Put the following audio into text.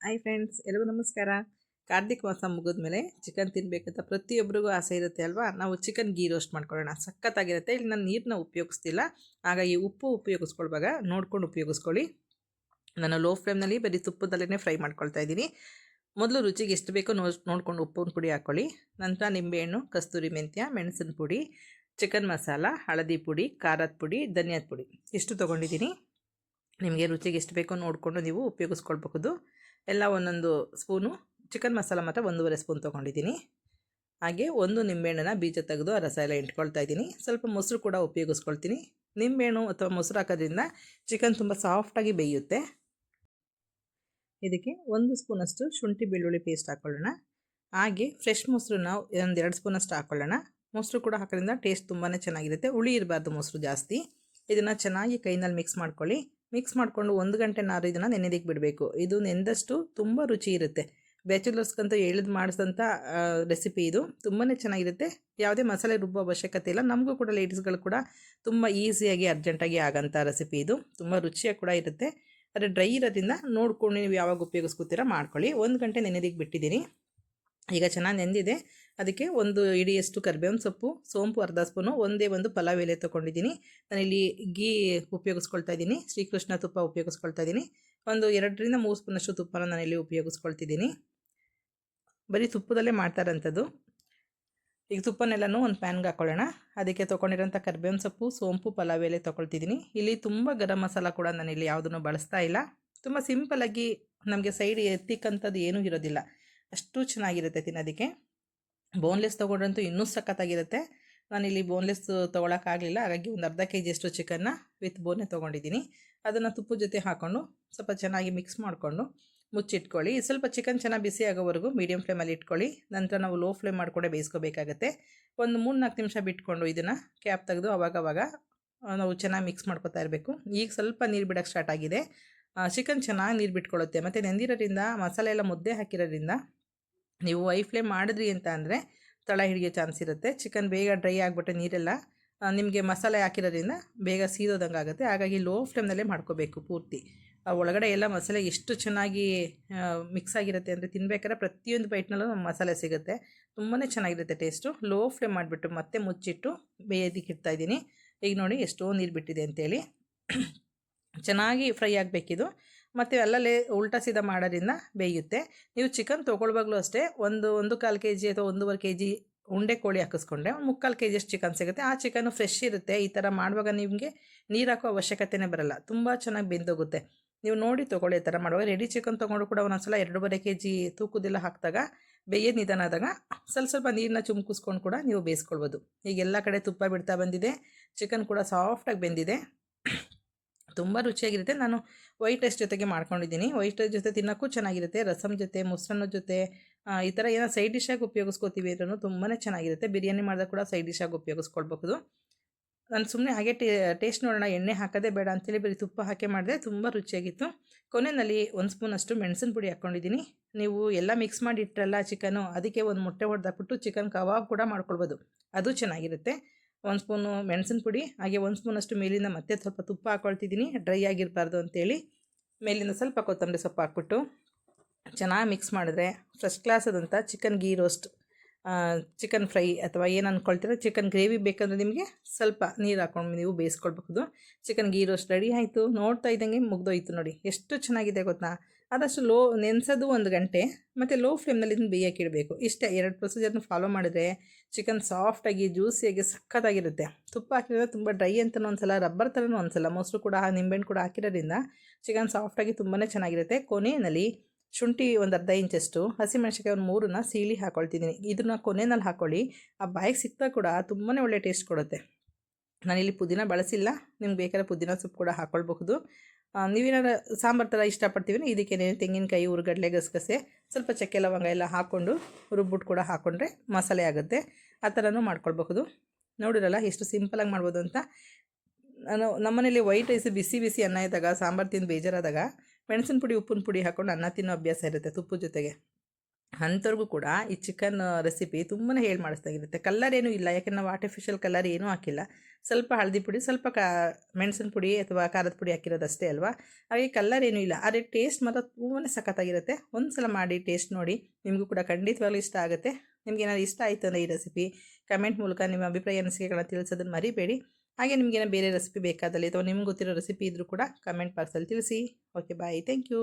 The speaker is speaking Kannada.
ಹಾಯ್ ಫ್ರೆಂಡ್ಸ್ ಎಲ್ಲರಿಗೂ ನಮಸ್ಕಾರ. ಕಾರ್ತಿಕ್ ಮಾಸ ಮುಗಿದ್ಮೇಲೆ ಚಿಕನ್ ತಿನ್ನಬೇಕಂತ ಪ್ರತಿಯೊಬ್ಬರಿಗೂ ಆಸೆ ಇರುತ್ತೆ ಅಲ್ವಾ? ನಾವು ಚಿಕನ್ ಗೀ ರೋಸ್ಟ್ ಮಾಡ್ಕೊಳ್ಳೋಣ. ಸಖತ್ತಾಗಿರುತ್ತೆ. ಇಲ್ಲಿ ನಾನು ನೀರನ್ನ ಉಪಯೋಗಿಸ್ತಿಲ್ಲ. ಹಾಗಾಗಿ ಉಪ್ಪು ಉಪಯೋಗಿಸ್ಕೊಳ್ವಾಗ ನೋಡ್ಕೊಂಡು ಉಪಯೋಗಿಸ್ಕೊಳ್ಳಿ. ನಾನು ಲೋ ಫ್ಲೇಮ್ನಲ್ಲಿ ಬರೀ ತುಪ್ಪದಲ್ಲೇ ಫ್ರೈ ಮಾಡ್ಕೊಳ್ತಾ ಇದ್ದೀನಿ. ಮೊದಲು ರುಚಿಗೆ ಎಷ್ಟು ಬೇಕೋ ನೋ ನೋಡ್ಕೊಂಡು ಉಪ್ಪಿನ ಪುಡಿ ಹಾಕ್ಕೊಳ್ಳಿ. ನಂತರ ನಿಂಬೆಹಣ್ಣು, ಕಸ್ತೂರಿ ಮೆಂತ್ಯ, ಮೆಣಸಿನ ಪುಡಿ ಚಿಕನ್ ಮಸಾಲ, ಹಳದಿ ಪುಡಿ, ಖಾರದ ಪುಡಿ, ಧನಿಯಾದ ಪುಡಿ. ಇಷ್ಟು ತೊಗೊಂಡಿದ್ದೀನಿ? ನಿಮಗೆ ರುಚಿಗೆ ಎಷ್ಟು ಬೇಕೋ ನೋಡಿಕೊಂಡು ನೀವು ಉಪಯೋಗಿಸ್ಕೊಳ್ಬಹುದು. ಎಲ್ಲ ಒಂದೊಂದು ಸ್ಪೂನು ಚಿಕನ್ ಮಸಾಲ ಮಾತ್ರ ಒಂದೂವರೆ ಸ್ಪೂನ್ ತೊಗೊಂಡಿದ್ದೀನಿ. ಹಾಗೆ ಒಂದು ನಿಂಬೆಹಣ್ಣನ್ನು ಬೀಜ ತೆಗೆದು ಆ ರಸ ಎಲ್ಲ ಇಟ್ಕೊಳ್ತಾ ಇದ್ದೀನಿ. ಸ್ವಲ್ಪ ಮೊಸರು ಕೂಡ ಉಪಯೋಗಿಸ್ಕೊಳ್ತೀನಿ. ನಿಂಬೆಹಣ್ಣು ಅಥವಾ ಮೊಸರು ಹಾಕೋದ್ರಿಂದ ಚಿಕನ್ ತುಂಬ ಸಾಫ್ಟಾಗಿ ಬೇಯುತ್ತೆ. ಇದಕ್ಕೆ ಒಂದು ಸ್ಪೂನಷ್ಟು ಶುಂಠಿ ಬೆಳ್ಳುಳ್ಳಿ ಪೇಸ್ಟ್ ಹಾಕ್ಕೊಳ್ಳೋಣ ಹಾಗೆ ಫ್ರೆಶ್ ಮೊಸರನ್ನ ಒಂದು ಎರಡು ಸ್ಪೂನಷ್ಟು ಹಾಕ್ಕೊಳ್ಳೋಣ ಮೊಸರು ಕೂಡ ಹಾಕೋದ್ರಿಂದ ಟೇಸ್ಟ್ ತುಂಬಾ ಚೆನ್ನಾಗಿರುತ್ತೆ. ಹುಳಿ ಇರಬಾರ್ದು ಮೊಸರು ಜಾಸ್ತಿ. ಇದನ್ನು ಚೆನ್ನಾಗಿ ಕೈನಲ್ಲಿ ಮಿಕ್ಸ್ ಮಾಡ್ಕೊಳ್ಳಿ. ಮಿಕ್ಸ್ ಮಾಡಿಕೊಂಡು ಒಂದು ಗಂಟೆ ನಾರು ಇದನ್ನು ನೆನೆದಿಕ್ಕೆ ಬಿಡಬೇಕು. ಇದು ನೆಂದಷ್ಟು ತುಂಬ ರುಚಿ ಇರುತ್ತೆ. ಬ್ಯಾಚುಲರ್ಸ್ಗಂತ ಎಳೆದು ಮಾಡಿಸಿದಂಥ ರೆಸಿಪಿ ಇದು. ತುಂಬಾ ಚೆನ್ನಾಗಿರುತ್ತೆ. ಯಾವುದೇ ಮಸಾಲೆ ರುಬ್ಬೋ ಅವಶ್ಯಕತೆ ಇಲ್ಲ. ನಮಗೂ ಕೂಡ ಲೇಡೀಸ್ಗಳು ಕೂಡ ತುಂಬ ಈಸಿಯಾಗಿ ಅರ್ಜೆಂಟಾಗಿ ಆಗೋಂಥ ರೆಸಿಪಿ ಇದು. ತುಂಬ ರುಚಿಯಾಗಿ ಕೂಡ ಇರುತ್ತೆ. ಆದರೆ ಡ್ರೈ ಇರೋದ್ರಿಂದ ನೋಡ್ಕೊಂಡು ನೀವು ಯಾವಾಗ ಉಪಯೋಗಿಸ್ಕೊತೀರ ಮಾಡ್ಕೊಳ್ಳಿ. ಒಂದು ಗಂಟೆ ನೆನೆದಿಕ್ಕೆ ಬಿಟ್ಟಿದ್ದೀನಿ. ಈಗ ಚೆನ್ನಾಗಿ ನೆಂದಿದೆ. ಅದಕ್ಕೆ ಒಂದು ಇಡಿಯಷ್ಟು ಕರಿಬೇವಿನ ಸೊಪ್ಪು, ಸೋಂಪು, ಅರ್ಧ ಸ್ಪೂನು, ಒಂದೇ ಒಂದು ಪಲಾವ್ ಎಲೆ ತೊಗೊಂಡಿದ್ದೀನಿ. ನಾನಿಲ್ಲಿ ಗೀ ಉಪಯೋಗಿಸ್ಕೊಳ್ತಾ ಇದ್ದೀನಿ. ಶ್ರೀಕೃಷ್ಣ ತುಪ್ಪ ಉಪಯೋಗಿಸ್ಕೊಳ್ತಾ ಇದ್ದೀನಿ. ಒಂದು ಎರಡರಿಂದ ಮೂರು ಸ್ಪೂನಷ್ಟು ತುಪ್ಪನ ನಾನಿಲ್ಲಿ ಉಪಯೋಗಿಸ್ಕೊಳ್ತಿದ್ದೀನಿ. ಬರೀ ತುಪ್ಪದಲ್ಲೇ ಮಾಡ್ತಾರಂಥದ್ದು. ಈಗ ತುಪ್ಪನೆಲ್ಲನೂ ಒಂದು ಪ್ಯಾನ್ಗೆ ಹಾಕ್ಕೊಳ್ಳೋಣ ಅದಕ್ಕೆ ತೊಗೊಂಡಿರೋಂಥ ಕರ್ಬೇವಿನ ಸೊಪ್ಪು, ಸೋಂಪು, ಪಲಾವ್ ಎಲೆ ತೊಗೊಳ್ತಿದ್ದೀನಿ. ಇಲ್ಲಿ ತುಂಬ ಗರಂ ಮಸಾಲ ಕೂಡ ನಾನು ಇಲ್ಲಿ ಯಾವುದನ್ನು ಬಳಸ್ತಾ ಇಲ್ಲ. ತುಂಬ ಸಿಂಪಲಾಗಿ ನಮಗೆ ಸೈಡ್ ಎತ್ತಿಕ್ಕಂಥದ್ದು ಏನೂ ಇರೋದಿಲ್ಲ. ಅಷ್ಟು ಚೆನ್ನಾಗಿರುತ್ತೆ ತಿನ್ನೋದಕ್ಕೆ. ಬೋನ್ಲೆಸ್ ತೊಗೊಂಡ್ರಂತೂ ಇನ್ನೂ ಸಖತ್ತಾಗಿರುತ್ತೆ. ನಾನಿಲ್ಲಿ ಬೋನ್ಲೆಸ್ ತೊಗೊಳಕ್ಕಾಗಲಿಲ್ಲ, ಹಾಗಾಗಿ ಒಂದು ಅರ್ಧ ಕೆ ಜಿಯಷ್ಟು ಚಿಕನ್ನ ವಿತ್ ಬೋನೇ ತೊಗೊಂಡಿದ್ದೀನಿ. ಅದನ್ನು ತುಪ್ಪದ ಜೊತೆ ಹಾಕ್ಕೊಂಡು ಸ್ವಲ್ಪ ಚೆನ್ನಾಗಿ ಮಿಕ್ಸ್ ಮಾಡಿಕೊಂಡು ಮುಚ್ಚಿಟ್ಕೊಳ್ಳಿ. ಸ್ವಲ್ಪ ಚಿಕನ್ ಚೆನ್ನಾಗಿ ಬಿಸಿ ಆಗೋವರೆಗೂ ಮೀಡಿಯಮ್ ಫ್ಲೇಮಲ್ಲಿ ಇಟ್ಕೊಳ್ಳಿ. ನಂತರ ನಾವು ಲೋ ಫ್ಲೇಮ್ ಮಾಡಿಕೊಂಡೇ ಬೇಯಿಸ್ಕೋಬೇಕಾಗತ್ತೆ. ಒಂದು ಮೂರು ನಾಲ್ಕು ನಿಮಿಷ ಬಿಟ್ಕೊಂಡು ಇದನ್ನು ಕ್ಯಾಪ್ ತೆಗೆದು ಅವಾಗವಾಗ ನಾವು ಚೆನ್ನಾಗಿ ಮಿಕ್ಸ್ ಮಾಡ್ಕೊತಾ ಇರಬೇಕು. ಈಗ ಸ್ವಲ್ಪ ನೀರು ಬಿಡೋಕ್ಕೆ ಸ್ಟಾರ್ಟ್ ಆಗಿದೆ. ಚಿಕನ್ ಚೆನ್ನಾಗಿ ನೀರು ಬಿಟ್ಕೊಳ್ಳುತ್ತೆ. ಮತ್ತು ನೆಂದಿರೋದ್ರಿಂದ, ಮಸಾಲೆ ಎಲ್ಲ ಮುದ್ದೆ ಹಾಕಿರೋದ್ರಿಂದ ನೀವು ವೈ ಫ್ಲೇಮ್ ಮಾಡಿದ್ರಿ ಅಂತ ಅಂದರೆ ತಳ ಹಿಡಿಯೋ ಚಾನ್ಸ್ ಇರುತ್ತೆ. ಚಿಕನ್ ಬೇಗ ಡ್ರೈ ಆಗಿಬಿಟ್ಟೆ ನೀರೆಲ್ಲ ನಿಮಗೆ ಮಸಾಲೆ ಹಾಕಿರೋದ್ರಿಂದ ಬೇಗ ಸೀದೋದಂಗೆ ಆಗುತ್ತೆ. ಹಾಗಾಗಿ ಲೋ ಫ್ಲೇಮ್ನಲ್ಲೇ ಮಾಡ್ಕೋಬೇಕು ಪೂರ್ತಿ. ಒಳಗಡೆ ಎಲ್ಲ ಮಸಾಲೆ ಎಷ್ಟು ಚೆನ್ನಾಗಿ ಮಿಕ್ಸ್ ಆಗಿರುತ್ತೆ ಅಂದರೆ ತಿನ್ಬೇಕಾದ್ರೆ ಪ್ರತಿಯೊಂದು ಬೈಟ್ನಲ್ಲೂ ಮಸಾಲೆ ಸಿಗುತ್ತೆ. ತುಂಬಾ ಚೆನ್ನಾಗಿರುತ್ತೆ ಟೇಸ್ಟು. ಲೋ ಫ್ಲೇಮ್ ಮಾಡಿಬಿಟ್ಟು ಮತ್ತೆ ಮುಚ್ಚಿಟ್ಟು ಬೇಯೋದಕ್ಕೆ ಇಡ್ತಾಯಿದ್ದೀನಿ ಈಗ ನೋಡಿ ಎಷ್ಟೋ ನೀರು ಬಿಟ್ಟಿದೆ ಅಂತೇಳಿ. ಚೆನ್ನಾಗಿ ಫ್ರೈ ಆಗಬೇಕಿದು. ಮತ್ತು ಅಲ್ಲಲ್ಲೇ ಉಲ್ಟಾ ಸೀದಾ ಮಾಡೋದ್ರಿಂದ ಬೇಯುತ್ತೆ. ನೀವು ಚಿಕನ್ ತೊಗೊಳ್ವಾಗಲೂ ಅಷ್ಟೇ ಒಂದು ಒಂದು ಕಾಲು ಕೆ ಜಿ ಅಥವಾ ಒಂದೂವರೆ ಕೆ ಜಿ ಉಂಡೆ ಕೋಳಿ ಹಾಕಿಸ್ಕೊಂಡ್ರೆ ಮುಕ್ಕಾಲು ಕೆ ಜಿಯಷ್ಟು ಚಿಕನ್ ಸಿಗುತ್ತೆ. ಆ ಚಿಕನ್ನು ಫ್ರೆಶ್ ಇರುತ್ತೆ. ಈ ಥರ ಮಾಡುವಾಗ ನಿಮಗೆ ನೀರು ಹಾಕೋ ಅವಶ್ಯಕತೆನೇ ಬರಲ್ಲ. ತುಂಬ ಚೆನ್ನಾಗಿ ಬೆಂದೋಗುತ್ತೆ. ನೀವು ನೋಡಿ ತೊಗೊಳ್ಳಿ ಈ ಥರ ಮಾಡುವಾಗ. ರೆಡಿ ಚಿಕನ್ ತೊಗೊಂಡು ಕೂಡ ಒಂದೊಂದ್ಸಲ ಎರಡೂವರೆ ಕೆ ಜಿ ತೂಕದೆಲ್ಲ ಹಾಕಿದಾಗ ಬೇಯೋದು ನಿಧಾನ ಆದಾಗ ಸ್ವಲ್ಪ ಸ್ವಲ್ಪ ನೀರನ್ನ ಚುಮ್ಕಿಸ್ಕೊಂಡು ಕೂಡ ನೀವು ಬೇಯಿಸ್ಕೊಳ್ಬೋದು. ಈಗ ಎಲ್ಲ ಕಡೆ ತುಪ್ಪ ಬಿಡ್ತಾ ಬಂದಿದೆ. ಚಿಕನ್ ಕೂಡ ಸಾಫ್ಟಾಗಿ ಬೆಂದಿದೆ. ತುಂಬ ರುಚಿಯಾಗಿರುತ್ತೆ. ನಾನು ವೈಟ್ ರೈಸ್ ಜೊತೆಗೆ ಮಾಡ್ಕೊಂಡಿದ್ದೀನಿ. ವೈಟ್ ರೈಸ್ ಜೊತೆ ತಿನ್ನೋಕ್ಕೂ ಚೆನ್ನಾಗಿರುತ್ತೆ. ರಸಮ್ ಜೊತೆ, ಮೊಸರನ್ನ ಜೊತೆ ಈ ಥರ ಏನೋ ಸೈಡ್ ಡಿಶಾಗಿ ಉಪಯೋಗಿಸ್ಕೋತೀವಿ ಅಂದ್ರೂ ತುಂಬಾ ಚೆನ್ನಾಗಿರುತ್ತೆ. ಬಿರಿಯಾನಿ ಮಾಡಿದಾಗ ಕೂಡ ಸೈಡ್ ಡಿಶಾಗಿ ಉಪಯೋಗಿಸ್ಕೊಳ್ಬಹುದು. ನಾನು ಸುಮ್ಮನೆ ಹಾಗೆ ಟೇಸ್ಟ್ ನೋಡೋಣ. ಎಣ್ಣೆ ಹಾಕೋದೇ ಬೇಡ ಅಂತೇಳಿ ಬರೀ ತುಪ್ಪ ಹಾಕಿ ಮಾಡಿದೆ. ತುಂಬ ರುಚಿಯಾಗಿತ್ತು. ಕೊನೆಯಲ್ಲಿ ಒಂದು ಸ್ಪೂನಷ್ಟು ಮೆಣಸಿನ ಪುಡಿ ಹಾಕ್ಕೊಂಡಿದ್ದೀನಿ ನೀವು ಎಲ್ಲ ಮಿಕ್ಸ್ ಮಾಡಿ ಇಟ್ಟರಲ್ಲ ಚಿಕನು, ಅದಕ್ಕೆ ಒಂದು ಮೊಟ್ಟೆ ಹೊಡೆದಾಕ್ಬಿಟ್ಟು ಚಿಕನ್ ಕಬಾಬ್ ಕೂಡ ಮಾಡ್ಕೊಳ್ಬೋದು ಅದು ಚೆನ್ನಾಗಿರುತ್ತೆ. ಒಂದು ಸ್ಪೂನು ಮೆಣಸಿನ ಪುಡಿ, ಹಾಗೆ ಒಂದು ಸ್ಪೂನಷ್ಟು ಮೇಲಿಂದ ಮತ್ತೆ ಸ್ವಲ್ಪ ತುಪ್ಪ ಹಾಕ್ಕೊಳ್ತಿದ್ದೀನಿ ಡ್ರೈ ಆಗಿರಬಾರ್ದು ಅಂತೇಳಿ ಮೇಲಿಂದ ಸ್ವಲ್ಪ ಕೊತ್ತಂಬರಿ ಸೊಪ್ಪು ಹಾಕ್ಬಿಟ್ಟು ಚೆನ್ನಾಗಿ ಮಿಕ್ಸ್ ಮಾಡಿದ್ರೆ ಫಸ್ಟ್ ಕ್ಲಾಸ್ ಆದಂಥ chicken ghee roast chicken fry ಅಥವಾ ಏನು ಅಂದ್ಕೊಳ್ತೀರ ಚಿಕನ್ ಗ್ರೇವಿ ಬೇಕಂದರೆ ನಿಮಗೆ ಸ್ವಲ್ಪ ನೀರು ಹಾಕೊಂಡು ನೀವು ಬೇಯಿಸ್ಕೊಳ್ಬಹುದು. ಚಿಕನ್ ಗೀ ರೋಸ್ಟ್ ರೆಡಿ ಆಯಿತು. ನೋಡ್ತಾ ಇದ್ದಂಗೆ ಮುಗ್ದೋಯ್ತು ನೋಡಿ. ಎಷ್ಟು ಚೆನ್ನಾಗಿದೆ ಗೊತ್ತಾ? ಆದಷ್ಟು ಲೋ ನೆನೆಸೋದು ಒಂದು ಗಂಟೆ, ಮತ್ತು ಲೋ ಫ್ಲೇಮ್ನಲ್ಲಿ ಇದನ್ನು ಬೇಯಕ್ಕೆ ಇಡಬೇಕು. ಇಷ್ಟೇ, ಎರಡು ಪ್ರೊಸೀಜರ್ನ ಫಾಲೋ ಮಾಡಿದ್ರೆ ಚಿಕನ್ ಸಾಫ್ಟಾಗಿ ಜ್ಯೂಸಿಯಾಗಿ ಸಖತ್ತಾಗಿರುತ್ತೆ. ತುಪ್ಪ ಹಾಕಿರೋದ್ರೆ ತುಂಬ ಡ್ರೈ ಅಂತಲೂ ಒಂದ್ಸಲ ರಬ್ಬರ್ ಥರನೂ ಒಂದ್ಸಲ. ಮೊಸರು ಕೂಡ, ನಿಂಬೆಹಣ್ಣು ಕೂಡ ಹಾಕಿರೋದ್ರಿಂದ ಚಿಕನ್ ಸಾಫ್ಟಾಗಿ ತುಂಬಾ ಚೆನ್ನಾಗಿರುತ್ತೆ. ಕೊನೆಯಲ್ಲಿ ಶುಂಠಿ ಒಂದು ಅರ್ಧ ಇಂಚಷ್ಟು ಹಸಿಮೆಣಸಿಕಾಯಿ ಒಂದು ಮೂರನ್ನ ಸೀಳಿ ಹಾಕೊಳ್ತಿದ್ದೀನಿ. ಇದನ್ನ ಕೊನೆಯಲ್ಲಿ ಹಾಕ್ಕೊಳ್ಳಿ ಆ ಬಾಯಿಗೆ ಸಿಕ್ತಾ ಕೂಡ ತುಂಬಾ ಒಳ್ಳೆ ಟೇಸ್ಟ್ ಕೊಡುತ್ತೆ. ನಾನಿಲ್ಲಿ ಪುದೀನ ಬಳಸಿಲ್ಲ. ನಿಮ್ಗೆ ಬೇಕಾದ್ರೆ ಪುದೀನ ಸೊಪ್ಪು ಕೂಡ ಹಾಕ್ಕೊಳ್ಬಹುದು ನೀವೇನಾದ್ರು ಸಾಂಬಾರು ಥರ ಇಷ್ಟಪಡ್ತೀವಿ ಇದಕ್ಕೆ ತೆಂಗಿನಕಾಯಿ, ಉರುಗಡ್ಲೆ, ಗಸಗಸೆ, ಸ್ವಲ್ಪ ಚಕ್ಕೆ ಲವಂಗ ಎಲ್ಲ ಹಾಕ್ಕೊಂಡು ರುಬ್ಬಿಟ್ಟು ಕೂಡ ಹಾಕ್ಕೊಂಡ್ರೆ ಮಸಾಲೆ ಆಗುತ್ತೆ. ಆ ಥರನೂ ಮಾಡ್ಕೊಳ್ಬಹುದು. ನೋಡಿರಲ್ಲ ಎಷ್ಟು ಸಿಂಪಲಾಗಿ ಮಾಡ್ಬೋದು ಅಂತ. ನಾನು ನಮ್ಮನೇಲಿ ವೈಟ್ ರೈಸ್ ಬಿಸಿ ಬಿಸಿ ಅನ್ನ ಇದ್ದಾಗ, ಸಾಂಬಾರು ತಿಂದು ಬೇಜಾರಾದಾಗ ಮೆಣಸಿನ ಪುಡಿ, ಉಪ್ಪಿನ ಪುಡಿ ಹಾಕ್ಕೊಂಡು ಅನ್ನ ತಿನ್ನೋ ಅಭ್ಯಾಸ ಇರುತ್ತೆ ತುಪ್ಪದ ಜೊತೆಗೆ. ಅಂಥವ್ರಿಗೂ ಕೂಡ ಈ ಚಿಕನ್ ರೆಸಿಪಿ ತುಂಬಾ ಹೇಳಿ ಮಾಡಿಸ್ದಾಗಿರುತ್ತೆ. ಕಲ್ಲರ್ ಏನೂ ಇಲ್ಲ. ಯಾಕೆಂದ್ರೆ ನಾವು ಆರ್ಟಿಫಿಷಿಯಲ್ ಕಲರ್ ಏನೂ ಹಾಕಿಲ್ಲ. ಸ್ವಲ್ಪ ಹಳದಿ ಪುಡಿ, ಸ್ವಲ್ಪ ಕಾ, ಮೆಣಸಿನ ಪುಡಿ ಅಥವಾ ಖಾರದ ಪುಡಿ ಹಾಕಿರೋದಷ್ಟೇ ಅಲ್ವಾ? ಹಾಗೆ ಕಲ್ಲರ್ ಏನೂ ಇಲ್ಲ. ಆದರೆ ಟೇಸ್ಟ್ ಮಾತ್ರ ತುಂಬಾ ಸಖತ್ತಾಗಿರುತ್ತೆ. ಒಂದು ಸಲ ಮಾಡಿ ಟೇಸ್ಟ್ ನೋಡಿ ನಿಮಗೂ ಕೂಡ ಖಂಡಿತವಾಗ್ಲೂ ಇಷ್ಟ ಆಗುತ್ತೆ. ನಿಮ್ಗೆ ಏನಾದ್ರು ಇಷ್ಟ ಆಯಿತು ಅಂದರೆ ಈ ರೆಸಿಪಿ ಕಮೆಂಟ್ ಮೂಲಕ ನಿಮ್ಮ ಅಭಿಪ್ರಾಯ, ಅನಿಸಿಕೆಗಳನ್ನ ತಿಳಿಸೋದನ್ನು ಮರಿಬೇಡಿ. ಹಾಗೆ ನಿಮಗೇನೋ ಬೇರೆ ರೆಸಿಪಿ ಬೇಕಾದಲ್ಲಿ ಅಥವಾ ನಿಮ್ಗೆ ಗೊತ್ತಿರೋ ರೆಸಿಪಿ ಇದ್ದರೂ ಕೂಡ ಕಮೆಂಟ್ ಬಾಕ್ಸಲ್ಲಿ ತಿಳಿಸಿ. Okay bye thank you